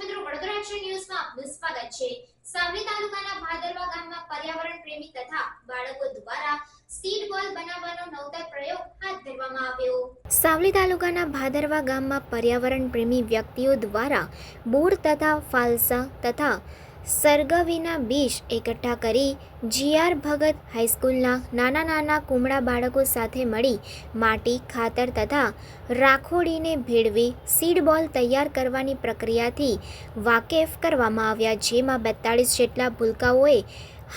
મિત્રો, વડોદરા એક્શન ન્યૂઝમાં આપનું સ્વાગત છે. સાવલી તાલુકાના ભાદરવા ગામમાં પર્યાવરણ પ્રેમી તથા બાળકો દ્વારા સીડ બોલ બનાવવાનો નવતર પ્રયોગ હાથ ધરવામાં આવ્યો. સાવલી તાલુકાના ભાદરવા ગામમાં પર્યાવરણ પ્રેમી વ્યક્તિઓ દ્વારા બોર તથા ફાલસા તથા સરગવીના બીજ એકઠા કરી જીઆર ભગત હાઈસ્કૂલના નાના નાના કુમળા બાળકો સાથે મળી માટી, ખાતર તથા રાખોડીને ભેળવી સીડ બોલ તૈયાર કરવાની પ્રક્રિયાથી વાકેફ કરવામાં આવ્યા, જેમાં બેતાળીસ જેટલા ભૂલકાઓએ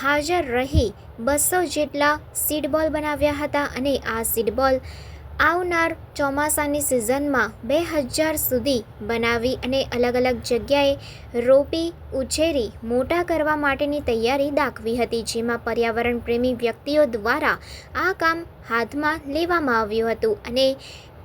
હાજર રહી બસો જેટલા સીડ બોલ બનાવ્યા હતા અને આ સીડ બોલ આવનાર ચોમાસાની સિઝનમાં બે હજાર સુધી બનાવી અને અલગ અલગ જગ્યાએ રોપી, ઉછેરી, મોટા કરવા માટેની તૈયારી દાખવી હતી, જેમાં પર્યાવરણ પ્રેમી વ્યક્તિઓ દ્વારા આ કામ હાથમાં લેવામાં આવ્યું હતું અને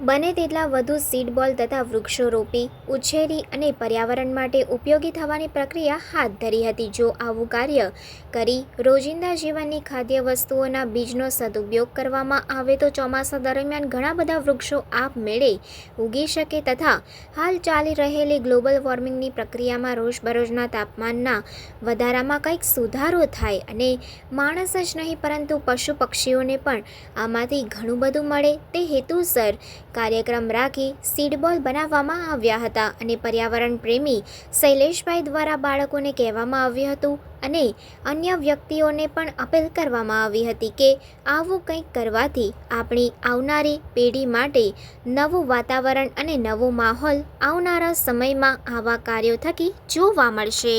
બને તેટલા વધુ સીડ બોલ તથા વૃક્ષો રોપી, ઉછેરી અને પર્યાવરણ માટે ઉપયોગી થવાની પ્રક્રિયા હાથ ધરી હતી. જો આવું કાર્ય કરી રોજિંદા જીવનની ખાદ્ય વસ્તુઓના બીજનો સદુપયોગ કરવામાં આવે તો ચોમાસા દરમિયાન ઘણા બધા વૃક્ષો આપમેળે ઉગી શકે તથા હાલ ચાલી રહેલી ગ્લોબલ વોર્મિંગની પ્રક્રિયામાં રોજબરોજના તાપમાનના વધારામાં કંઈક સુધારો થાય અને માણસ જ નહીં પરંતુ પશુ પક્ષીઓને પણ આમાંથી ઘણું બધું મળે. તે હેતુસર કાર્યક્રમ રાખી સીડબોલ બનાવવામાં આવ્યા હતા અને પર્યાવરણ પ્રેમી શૈલેષભાઈ દ્વારા બાળકોને કહેવામાં આવ્યું હતું અને અન્ય વ્યક્તિઓને પણ અપીલ કરવામાં આવી હતી કે આવું કંઈક કરવાથી આપણી આવનારી પેઢી માટે નવું વાતાવરણ અને નવો માહોલ આવનારા સમયમાં આવા કાર્યો થકી જોવા મળશે.